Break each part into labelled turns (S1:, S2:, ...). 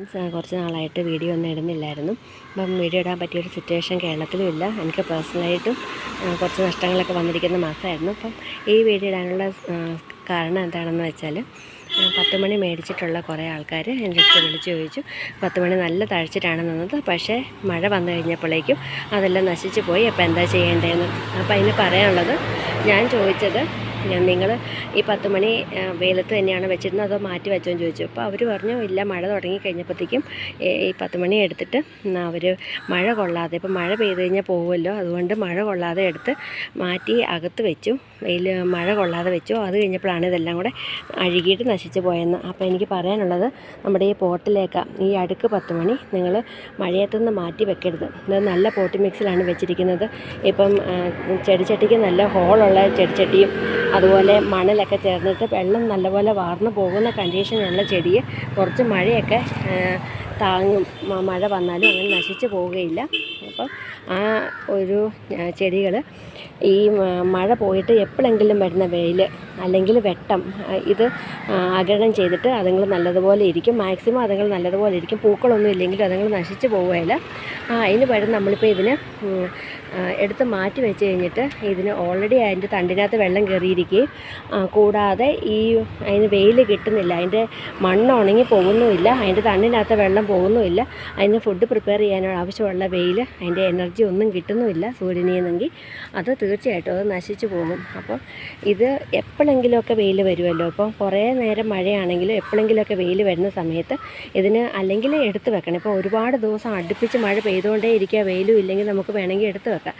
S1: Friends കുറച്ച് നാളായിട്ട് video ഒന്നും ഇടുന്നില്ലായിരുന്നു. അപ്പം വീഡിയോ ഇടാൻ പറ്റിയ ഒരു സിറ്റുവേഷൻ കേരളത്തിലും ഇല്ല. എനിക്ക് പേഴ്സണലായിട്ടും കുറച്ച് നഷ്ടങ്ങളൊക്കെ വന്നിരിക്കുന്ന മാസമായിരുന്നു. അപ്പം ഈ വീഡിയോ ഇടാനുള്ള കാരണം എന്താണെന്ന് വെച്ചാൽ പത്ത് മണി മേടിച്ചിട്ടുള്ള കുറേ ആൾക്കാർ എന്റെ അടുത്ത് വിളിച്ച് ചോദിച്ചു പത്ത് മണി നല്ല തഴച്ചിട്ടാണ് നിന്നത് പക്ഷേ മഴ വന്നു കഴിഞ്ഞപ്പോഴേക്കും അതെല്ലാം നശിച്ചു പോയി. അപ്പോൾ എന്താ ചെയ്യേണ്ടതെന്ന് അപ്പോൾ അതിന് പറയാനുള്ളത് ഞാൻ ചോദിച്ചത് നിങ്ങൾ ഈ പത്ത് മണി വെയിലത്ത് തന്നെയാണ് വെച്ചിരുന്നത് അതോ മാറ്റി വെച്ചോ എന്ന് ചോദിച്ചു. അപ്പോൾ അവർ പറഞ്ഞു ഇല്ല മഴ തുടങ്ങി കഴിഞ്ഞപ്പോഴത്തേക്കും ഈ പത്ത് മണി എടുത്തിട്ട് അവർ മഴ കൊള്ളാതെ ഇപ്പോൾ മഴ പെയ്ത് കഴിഞ്ഞാൽ പോകുമല്ലോ അതുകൊണ്ട് മഴ കൊള്ളാതെ എടുത്ത് മാറ്റി അകത്ത് വെച്ചു. വെയിൽ മഴ കൊള്ളാതെ വെച്ചു. അത് കഴിഞ്ഞപ്പോഴാണ് ഇതെല്ലാം കൂടെ അഴുകിയിട്ട് നശിച്ചു പോയെന്ന്. അപ്പോൾ എനിക്ക് പറയാനുള്ളത് നമ്മുടെ ഈ പോട്ടിലേക്ക് ഈ അടുക്ക് പത്ത് മണി നിങ്ങൾ മഴയത്തുനിന്ന് മാറ്റി വെക്കരുത്. ഇത് നല്ല പോട്ടി മിക്സിലാണ് വെച്ചിരിക്കുന്നത്. ഇപ്പം ചെടിച്ചട്ടിക്ക് നല്ല ഹോളുള്ള ചെടിച്ചട്ടിയും അതുപോലെ മണലൊക്കെ ചേർന്നിട്ട് വെള്ളം നല്ലപോലെ വാർന്നു പോകുന്ന കണ്ടീഷനുള്ള ചെടി കുറച്ച് മഴയൊക്കെ താങ്ങും. മഴ വന്നാലും അങ്ങനെ നശിച്ചു പോവുകയില്ല. അപ്പം ആ ഒരു ചെടികൾ ഈ മഴ പോയിട്ട് എപ്പോഴെങ്കിലും വരുന്ന വെയിൽ അല്ലെങ്കിൽ വെട്ടം ഇത് ആഗിരണം ചെയ്തിട്ട് അതുങ്ങൾ നല്ലതുപോലെ ഇരിക്കും. മാക്സിമം അതുങ്ങൾ നല്ലതുപോലെ ഇരിക്കും. പൂക്കളൊന്നും ഇല്ലെങ്കിലും അതുങ്ങൾ നശിച്ചു പോവുകയില്ല. അതിന് പകരം നമ്മളിപ്പോൾ ഇതിന് എടുത്ത് മാറ്റി വെച്ച് കഴിഞ്ഞിട്ട് ഇതിന് ഓൾറെഡി അതിന്റെ തണ്ടിനകത്ത് വെള്ളം കയറിയിരിക്കുകയും കൂടാതെ ഈ അതിന് വെയിൽ കിട്ടുന്നില്ല. അതിന്റെ മണ്ണ് ഉണങ്ങി പോകുന്നുമില്ല. അതിന്റെ തണ്ടിനകത്ത് വെള്ളം പോകുന്നുമില്ല. അതിന് ഫുഡ് പ്രിപ്പയർ ചെയ്യാനുള്ള ആവശ്യമുള്ള വെയിൽ അതിന്റെ എനർജി ഒന്നും കിട്ടുന്നുമില്ല സൂര്യനിൽ നിന്നെങ്കിൽ അത് തീർച്ചയായിട്ടും അത് നശിച്ചു പോകും. അപ്പോൾ ഇത് എപ്പോഴെങ്കിലുമൊക്കെ വെയിൽ വരുമല്ലോ. അപ്പോൾ കുറേ നേരം മഴയാണെങ്കിലും എപ്പോഴെങ്കിലുമൊക്കെ വെയിൽ വരുന്ന സമയത്ത് ഇതിന് അല്ലെങ്കിൽ എടുത്ത് വെക്കണം. ഇപ്പോൾ ഒരുപാട് ദിവസം അടുപ്പിച്ച് മഴ പെയ്തുകൊണ്ടേ ഇരിക്കുക. വെയിലും ഇല്ലെങ്കിൽ നമുക്ക് വേണമെങ്കിൽ എടുത്ത് വെക്കാം.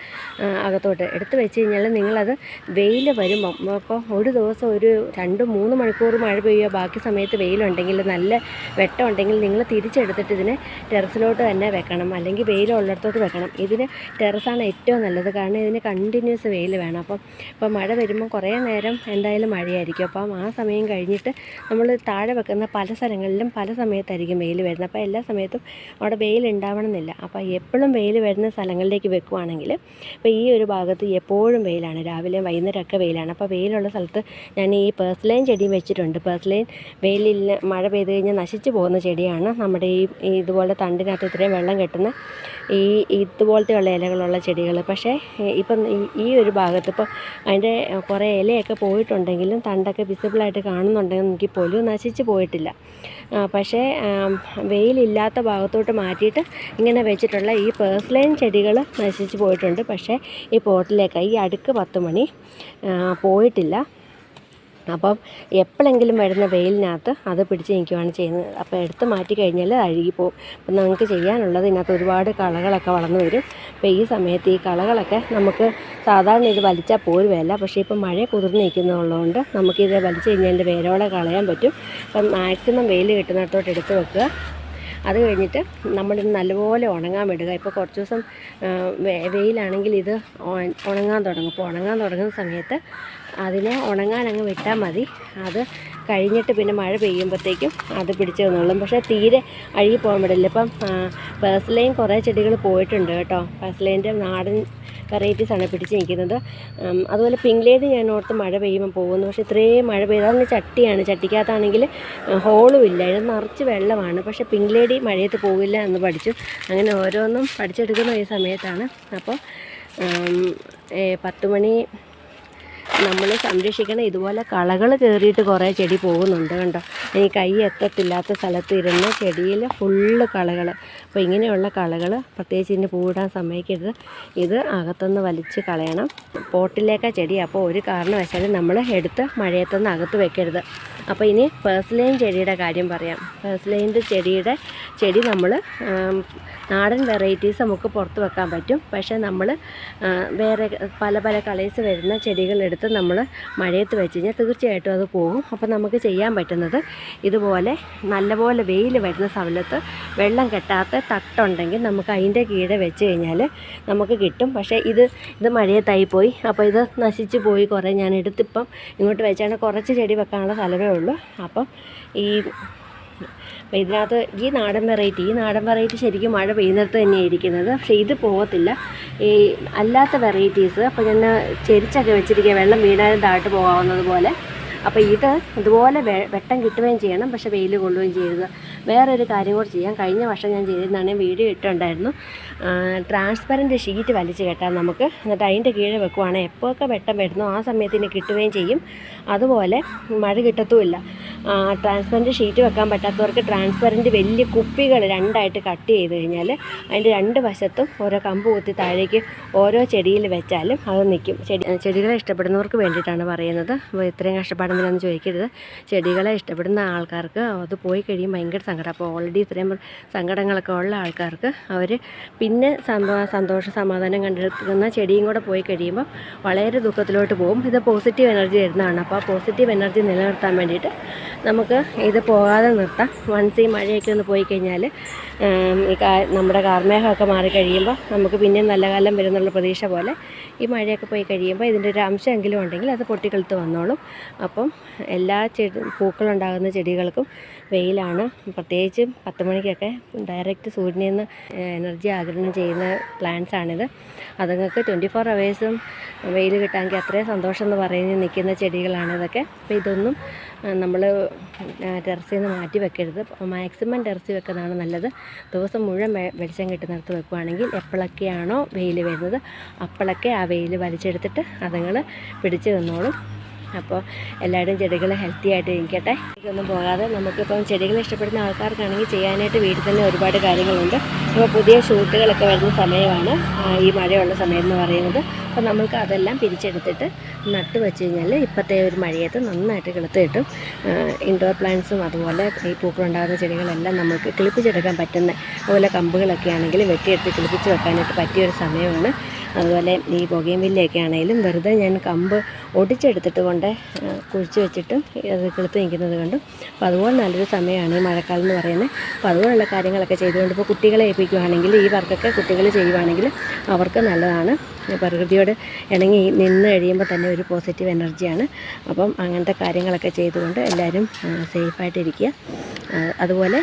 S1: അകത്തോട്ട് എടുത്ത് വെച്ച് കഴിഞ്ഞാൽ നിങ്ങളത് വെയിൽ വരുമ്പം അപ്പോൾ ഒരു ദിവസം ഒരു രണ്ട് മൂന്ന് മണിക്കൂർ മഴ പെയ്യുക. ബാക്കി സമയത്ത് വെയിലുണ്ടെങ്കിൽ നല്ല വെട്ടം ഉണ്ടെങ്കിൽ നിങ്ങൾ തിരിച്ചെടുത്തിട്ട് ഇതിനെ ടെറസിലോട്ട് തന്നെ വെക്കണം. അല്ലെങ്കിൽ വെയിലുള്ളിടത്തോട്ട് വെക്കണം. ഇതിന് ടെറസാണ് ഏറ്റവും നല്ലത്. കാരണം ഇതിന് കണ്ടിന്യൂസ് വെയിൽ വേണം. അപ്പം ഇപ്പം മഴ വരുമ്പോൾ കുറേ നേരം എന്തായാലും മഴയായിരിക്കും. അപ്പം ആ സമയം കഴിഞ്ഞിട്ട് നമ്മൾ താഴെ വെക്കുന്ന പല സ്ഥലങ്ങളിലും പല സമയത്തായിരിക്കും വെയിൽ വരുന്നത്. അപ്പോൾ എല്ലാ സമയത്തും അവിടെ വെയിൽ ഉണ്ടാവണമെന്നില്ല. അപ്പോൾ എപ്പോഴും വെയിൽ വരുന്ന സ്ഥലങ്ങളിലേക്ക് വെക്കുവാണെങ്കിൽ ഇപ്പോൾ ഈ ഒരു ഭാഗത്ത് എപ്പോഴും വെയിലാണ്. രാവിലെ വൈകുന്നേരമൊക്കെ വെയിലാണ്. അപ്പോൾ വെയിലുള്ള സ്ഥലത്ത് ഞാൻ ഈ പേഴ്സലൈൻ ചെടിയും വെച്ചിട്ടുണ്ട്. പേഴ്സലൈൻ വെയിലില്ല മഴ പെയ്ത് കഴിഞ്ഞാൽ നശിച്ചു പോകുന്ന ചെടിയാണ് നമ്മുടെ ഈ ഇതുപോലെ തണ്ടിനകത്ത് ഇത്രയും വെള്ളം കെട്ടുന്ന ഈ ഇതുപോലത്തെയുള്ള ഇലകളുള്ള ചെടികൾ. പക്ഷേ ഇപ്പം ഈ ഒരു ഭാഗത്ത് ഇപ്പോൾ അതിന്റെ കുറേ ഇലയൊക്കെ പോയിട്ടുണ്ടെങ്കിലും തണ്ടൊക്കെ വിസിബിളായിട്ട് കാണുന്നുണ്ടെങ്കിൽ പോലും നശിച്ച് പോയിട്ടില്ല. പക്ഷേ വെയിലില്ലാത്ത ഭാഗത്തോട്ട് മാറ്റിയിട്ട് ഇങ്ങനെ വെച്ചിട്ടുള്ള ഈ പേഴ്സലൈൻ ചെടികൾ നശിച്ച് പോയിട്ടുണ്ട്. പക്ഷേ ഈ പോട്ടിലേക്ക് ഈ അടുക്ക് പത്ത് മണി പോയിട്ടില്ല. അപ്പം എപ്പോഴെങ്കിലും വരുന്ന വെയിലിനകത്ത് അത് പിടിച്ച് നിൽക്കുകയാണ് ചെയ്യുന്നത്. അപ്പോൾ എടുത്ത് മാറ്റി കഴിഞ്ഞാൽ അഴുകിപ്പോവും അപ്പം നമുക്ക് ചെയ്യാനുള്ളത് ഇതിനകത്ത് ഒരുപാട് കളകളൊക്കെ വളർന്നു വരും. അപ്പോൾ ഈ സമയത്ത് ഈ കളകളൊക്കെ നമുക്ക് സാധാരണ ഇത് വലിച്ചാൽ പോരുവല്ല പക്ഷേ ഇപ്പം മഴ കുതിർന്ന് നിൽക്കുന്നതുള്ളതുകൊണ്ട് നമുക്കിത് വലിച്ചു കഴിഞ്ഞാൽ വേരോടെ കളയാൻ പറ്റും. അപ്പം മാക്സിമം വെയിൽ കിട്ടുന്നിടത്തോട്ട് എടുത്ത് വെക്കുക. അത് കഴിഞ്ഞിട്ട് നമ്മളിത് നല്ലപോലെ ഉണങ്ങാൻ വിടുക. ഇപ്പോൾ കുറച്ച് ദിവസം വെയിലാണെങ്കിൽ ഇത് ഉണ- ഉണങ്ങാൻ തുടങ്ങും. അപ്പോൾ ഉണങ്ങാൻ തുടങ്ങുന്ന സമയത്ത് അതിനെ ഉണങ്ങാൻ അങ്ങ് വിട്ടാൽ മതി. അത് കഴിഞ്ഞിട്ട് പിന്നെ മഴ പെയ്യുമ്പോഴത്തേക്കും അത് പിടിച്ച് തന്നോളും പക്ഷേ തീരെ അഴുകി പോകാൻ പറ്റില്ല ഇപ്പം പേഴ്സലൈൻ കുറേ ചെടികൾ പോയിട്ടുണ്ട് കേട്ടോ. പേഴ്സലൈന്റെ നാടൻ വെറൈറ്റീസാണ് പിടിച്ച് നിൽക്കുന്നത്. അതുപോലെ പിങ്ക് ഞാൻ ഓർത്ത് മഴ പെയ്യുമ്പോൾ പോകുന്നു. പക്ഷേ ഇത്രയും മഴ അതിന് ചട്ടിയാണ്. ചട്ടിക്കകത്താണെങ്കിൽ ഹോളും ഇല്ല. ഇത് നിറച്ച് വെള്ളമാണ്. പക്ഷേ പിങ്ക് മഴയത്ത് പോകില്ല എന്ന് പഠിച്ചു. അങ്ങനെ ഓരോന്നും പഠിച്ചെടുക്കുന്ന ഈ സമയത്താണ്. അപ്പോൾ പത്ത് മണി നമ്മൾ സംരക്ഷിക്കണം ഇതുപോലെ കളകൾ കയറിയിട്ട് കുറേ ചെടി പോകുന്നുണ്ട് കണ്ടോ? ഇനി കൈ എത്തത്തില്ലാത്ത സ്ഥലത്ത് ഇരുന്ന് ചെടിയിൽ ഫുള്ള് കളകൾ അപ്പോൾ ഇങ്ങനെയുള്ള കളകൾ പ്രത്യേകിച്ച് ഇതിന് പൂവിടാൻ സമ്മതിക്കരുത്. ഇത് അകത്തുനിന്ന് വലിച്ച് കളയണം. പോട്ടിലേക്കാ ചെടി. അപ്പോൾ ഒരു കാരണവശാലും നമ്മൾ എടുത്ത് മഴയത്തുനിന്ന് അകത്ത് വെക്കരുത്. അപ്പോൾ ഇനി പേഴ്സലൈൻ ചെടിയുടെ കാര്യം പറയാം. പേഴ്സലൈന്റെ ചെടിയുടെ ചെടി നമ്മൾ നാടൻ വെറൈറ്റീസ് നമുക്ക് പുറത്ത് വെക്കാൻ പറ്റും. പക്ഷേ നമ്മൾ വേറെ പല പല കളേഴ്സ് വരുന്ന ചെടികളെടുത്ത് നമ്മൾ മഴയത്ത് വെച്ച് കഴിഞ്ഞാൽ തീർച്ചയായിട്ടും അത് പോകും. അപ്പോൾ നമുക്ക് ചെയ്യാൻ പറ്റുന്നത് ഇതുപോലെ നല്ലപോലെ വെയിൽ വരുന്ന സമയത്ത് വെള്ളം കെട്ടാത്ത തട്ടുണ്ടെങ്കിൽ നമുക്ക് അതിന്റെ കീഴെ വെച്ച് കഴിഞ്ഞാൽ നമുക്ക് കിട്ടും. പക്ഷേ ഇത് ഇത് മഴയത്തായി പോയി. അപ്പോൾ ഇത് നശിച്ച് പോയി കുറേ ഞാൻ എടുത്തിപ്പം ഇങ്ങോട്ട് വെച്ചാണ് കുറച്ച് ചെടി വെക്കാനുള്ള സ്ഥലമേ ഉള്ളൂ. അപ്പം ഈ അപ്പോൾ ഇതിനകത്ത് ഈ നാടൻ വെറൈറ്റി ഈ നാടൻ വെറൈറ്റി ശരിക്കും മഴ പെയ്യുന്നിടത്ത് തന്നെയാണ് ഇരിക്കുന്നത്. പക്ഷേ ഇത് പോകത്തില്ല. ഈ അല്ലാത്ത വെറൈറ്റീസ് അപ്പോൾ ഞാൻ ചെരിച്ചൊക്കെ വെച്ചിരിക്കുക വെള്ളം വീണാലും താഴ്ത്ത് പോകാവുന്നത് പോലെ. അപ്പോൾ ഇത് ഇതുപോലെ വെട്ടം കിട്ടുകയും ചെയ്യണം പക്ഷേ വെയിൽ കൊള്ളുകയും ചെയ്യരുത്. വേറൊരു കാര്യം കൂടി ചെയ്യാം. കഴിഞ്ഞ വർഷം ഞാൻ ചെയ്തിരുന്നാണ് വീഡിയോ ഇട്ടുണ്ടായിരുന്നു. ട്രാൻസ്പെറന്റ് ഷീറ്റ് വലിച്ച് കെട്ടാം നമുക്ക്. എന്നിട്ട് അതിന്റെ കീഴെ വെക്കുവാണെങ്കിൽ എപ്പോഴൊക്കെ വെട്ടം വരുന്നു ആ സമയത്തിന് കിട്ടുകയും ചെയ്യും. അതുപോലെ മഴ കിട്ടത്തുമില്ല. ട്രാൻസ്പെറന്റ് ഷീറ്റ് വെക്കാൻ പറ്റാത്തവർക്ക് ട്രാൻസ്പെറന്റ് വലിയ കുപ്പികൾ രണ്ടായിട്ട് കട്ട് ചെയ്ത് കഴിഞ്ഞാൽ അതിന്റെ രണ്ട് വശത്തും ഓരോ കമ്പ് കുത്തി താഴേക്ക് ഓരോ ചെടിയിൽ വെച്ചാലും അത് നിൽക്കും. ചെടി ചെടികളെ ഇഷ്ടപ്പെടുന്നവർക്ക് വേണ്ടിയിട്ടാണ് പറയുന്നത്. അപ്പോൾ ഇത്രയും കഷ്ടപ്പാടെന്തിനാന്ന് ചോദിക്കരുത്. ചെടികളെ ഇഷ്ടപ്പെടുന്ന ആൾക്കാർക്ക് അത് പോയി കഴിയും. ഭയങ്കര സങ്കടം. അപ്പോൾ ഓൾറെഡി ഇത്രയും സങ്കടങ്ങളൊക്കെ ഉള്ള ആൾക്കാർക്ക് അവർ പിന്നെ സന്തോ- സന്തോഷ സമാധാനം കണ്ടെടുക്കുന്ന ചെടിയും കൂടെ പോയി കഴിയുമ്പോൾ വളരെ ദുഃഖത്തിലോട്ട് പോകും. ഇത് പോസിറ്റീവ് എനർജി വരുന്നതാണ് അപ്പോൾ ആ പോസിറ്റീവ് എനർജി നിലനിർത്താൻ വേണ്ടിയിട്ട് നമുക്ക് ഇത് പോകാതെ നിർത്താം. വൺസ് ഈ മഴയൊക്കെ ഒന്ന് പോയി കഴിഞ്ഞാൽ ഈ നമ്മുടെ കാർമേഹമൊക്കെ മാറിക്കഴിയുമ്പോൾ നമുക്ക് പിന്നെയും നല്ല കാലം വരുന്നുള്ള പ്രതീക്ഷ പോലെ ഈ മഴയൊക്കെ പോയി കഴിയുമ്പോൾ ഇതിന്റെ ഒരു അംശമെങ്കിലും ഉണ്ടെങ്കിൽ അത് പൊട്ടിക്കിളുത്ത് വന്നോളും. അപ്പം എല്ലാ ചെടി പൂക്കളുണ്ടാകുന്ന ചെടികൾക്കും വെയിലാണ്. പ്രത്യേകിച്ചും പത്ത് മണിക്കൊക്കെ ഡയറക്റ്റ് സൂര്യനിൽ നിന്ന് എനർജി ആഗിരണം ചെയ്യുന്ന പ്ലാന്റ്സ് ആണിത്. അതുങ്ങൾക്ക് ട്വന്റി ഫോർ അവേഴ്സും വെയിൽ കിട്ടാമെങ്കിൽ അത്രയും സന്തോഷം എന്ന് പറയുന്ന നിൽക്കുന്ന ചെടികളാണ് ഇതൊക്കെ. അപ്പോൾ ഇതൊന്നും നമ്മൾ ടെറസിൽ നിന്ന് മാറ്റി വെക്കരുത്. മാക്സിമം ടെറസിൽ വെക്കുന്നതാണ് നല്ലത്. ദിവസം മുഴുവൻ വെളിച്ചം കിട്ടുന്നിടത്ത് വെക്കുകയാണെങ്കിൽ എപ്പോഴൊക്കെയാണോ വെയിൽ വരുന്നത് അപ്പോഴൊക്കെ ആ വെയിൽ വലിച്ചെടുത്തിട്ട് അതുങ്ങൾ പിടിച്ച് നിന്നോളും. അപ്പോൾ എല്ലാവരും ചെടികൾ ഹെൽത്തി ആയിട്ട് ഇരിക്കട്ടെ. ഇതൊന്നും പോകാതെ നമുക്കിപ്പം ചെടികൾ ഇഷ്ടപ്പെടുന്ന ആൾക്കാർക്കാണെങ്കിൽ ചെയ്യാനായിട്ട് വീട്ടിൽ തന്നെ ഒരുപാട് കാര്യങ്ങളുണ്ട്. അപ്പോൾ പുതിയ ഷൂട്ടുകളൊക്കെ വരുന്ന സമയമാണ് ഈ മഴയുള്ള സമയം എന്ന് പറയുന്നത്. അപ്പോൾ നമുക്ക് അതെല്ലാം പിരിച്ചെടുത്തിട്ട് നട്ട് വെച്ച് കഴിഞ്ഞാൽ ഇപ്പോഴത്തെ ഒരു മഴയത്ത് നന്നായിട്ട് കിളുത്ത് കിട്ടും. ഇൻഡോർ പ്ലാന്റ്സും അതുപോലെ ഈ പൂക്കളുണ്ടാകുന്ന ചെടികളെല്ലാം നമുക്ക് കിളിപ്പിച്ചെടുക്കാൻ പറ്റുന്ന അതുപോലെ കമ്പുകളൊക്കെ ആണെങ്കിൽ വെട്ടിയെടുത്ത് കിളിപ്പിച്ച് വെക്കാനായിട്ട് പറ്റിയൊരു സമയമാണ്. അതുപോലെ ഈ പുകയും വില്ലയൊക്കെ ആണെങ്കിലും വെറുതെ ഞാൻ കമ്പ് ഒടിച്ചെടുത്തിട്ട് കൊണ്ട് കുഴിച്ച് വെച്ചിട്ട് അത് കിളുത്ത് നിൽക്കുന്നത് കണ്ടും. അപ്പോൾ അതുപോലെ നല്ലൊരു സമയമാണ് ഈ മഴക്കാലം എന്ന് പറയുന്നത്. അപ്പോൾ അതുപോലുള്ള കാര്യങ്ങളൊക്കെ ചെയ്തുകൊണ്ട് ഇപ്പോൾ കുട്ടികളെ ഏൽപ്പിക്കുകയാണെങ്കിൽ ഈ വർക്കൊക്കെ കുട്ടികൾ ചെയ്യുവാണെങ്കിൽ അവർക്ക് നല്ലതാണ്. പ്രകൃതിയോട് ഇണങ്ങി നിന്ന് കഴിയുമ്പോൾ തന്നെ ഒരു പോസിറ്റീവ് എനർജിയാണ് അപ്പം അങ്ങനത്തെ കാര്യങ്ങളൊക്കെ ചെയ്തുകൊണ്ട് എല്ലാവരും സേഫായിട്ടിരിക്കുക അതുപോലെ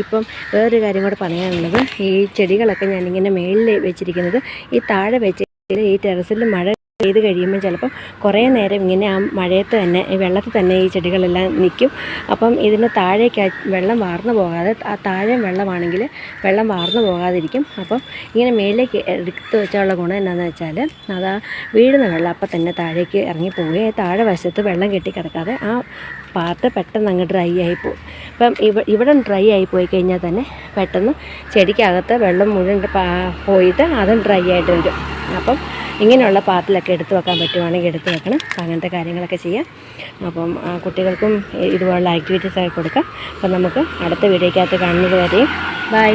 S1: ഇപ്പം വേറൊരു കാര്യം കൂടെ പറയാനുള്ളത്. ഈ ചെടികളൊക്കെ ഞാനിങ്ങനെ മേളിൽ വെച്ചിരിക്കുന്നത് ഈ താഴെ വെച്ച് ഈ ടെറസിൽ മഴ പെയ്ത് കഴിയുമ്പോൾ ചിലപ്പം കുറേ നേരം ഇങ്ങനെ ആ മഴയത്ത് തന്നെ ഈ വെള്ളത്തിൽ തന്നെ ഈ ചെടികളെല്ലാം നിൽക്കും. അപ്പം ഇതിന് താഴേക്ക് വെള്ളം വാർന്നു പോകാതെ ആ താഴെ വെള്ളമാണെങ്കിൽ വെള്ളം വാർന്നു പോകാതിരിക്കും. അപ്പം ഇങ്ങനെ മേളിലേക്ക് എടുത്ത് വെച്ചാലുള്ള ഗുണം എന്താണെന്ന് വെച്ചാൽ അത് ആ വീഴുന്ന വെള്ളം അപ്പം തന്നെ താഴേക്ക് ഇറങ്ങി പോവുകയും താഴെ വശത്ത് വെള്ളം കെട്ടിക്കിടക്കാതെ ആ പാർട്ട് പെട്ടെന്ന് അങ്ങ് ഡ്രൈ ആയി പോകും ഇപ്പം ഇവ ഇവിടെ ഡ്രൈ ആയി പോയി കഴിഞ്ഞാൽ തന്നെ പെട്ടെന്ന് ചെടിക്കകത്ത് വെള്ളം മുഴുവൻ പോയിട്ട് അതും ഡ്രൈ ആയിട്ട് വരും. അപ്പം ഇങ്ങനെയുള്ള പാത്രത്തിലൊക്കെ എടുത്തു വെക്കാൻ പറ്റുവാണെങ്കിൽ എടുത്തു വെക്കണം. അപ്പം അങ്ങനത്തെ കാര്യങ്ങളൊക്കെ ചെയ്യാം. അപ്പം കുട്ടികൾക്കും ഇതുപോലുള്ള ആക്ടിവിറ്റീസ് ആയി കൊടുക്കാം. അപ്പം നമുക്ക് അടുത്ത വീഡിയോക്കകത്ത് കാണുന്നത് വരെയും ബൈ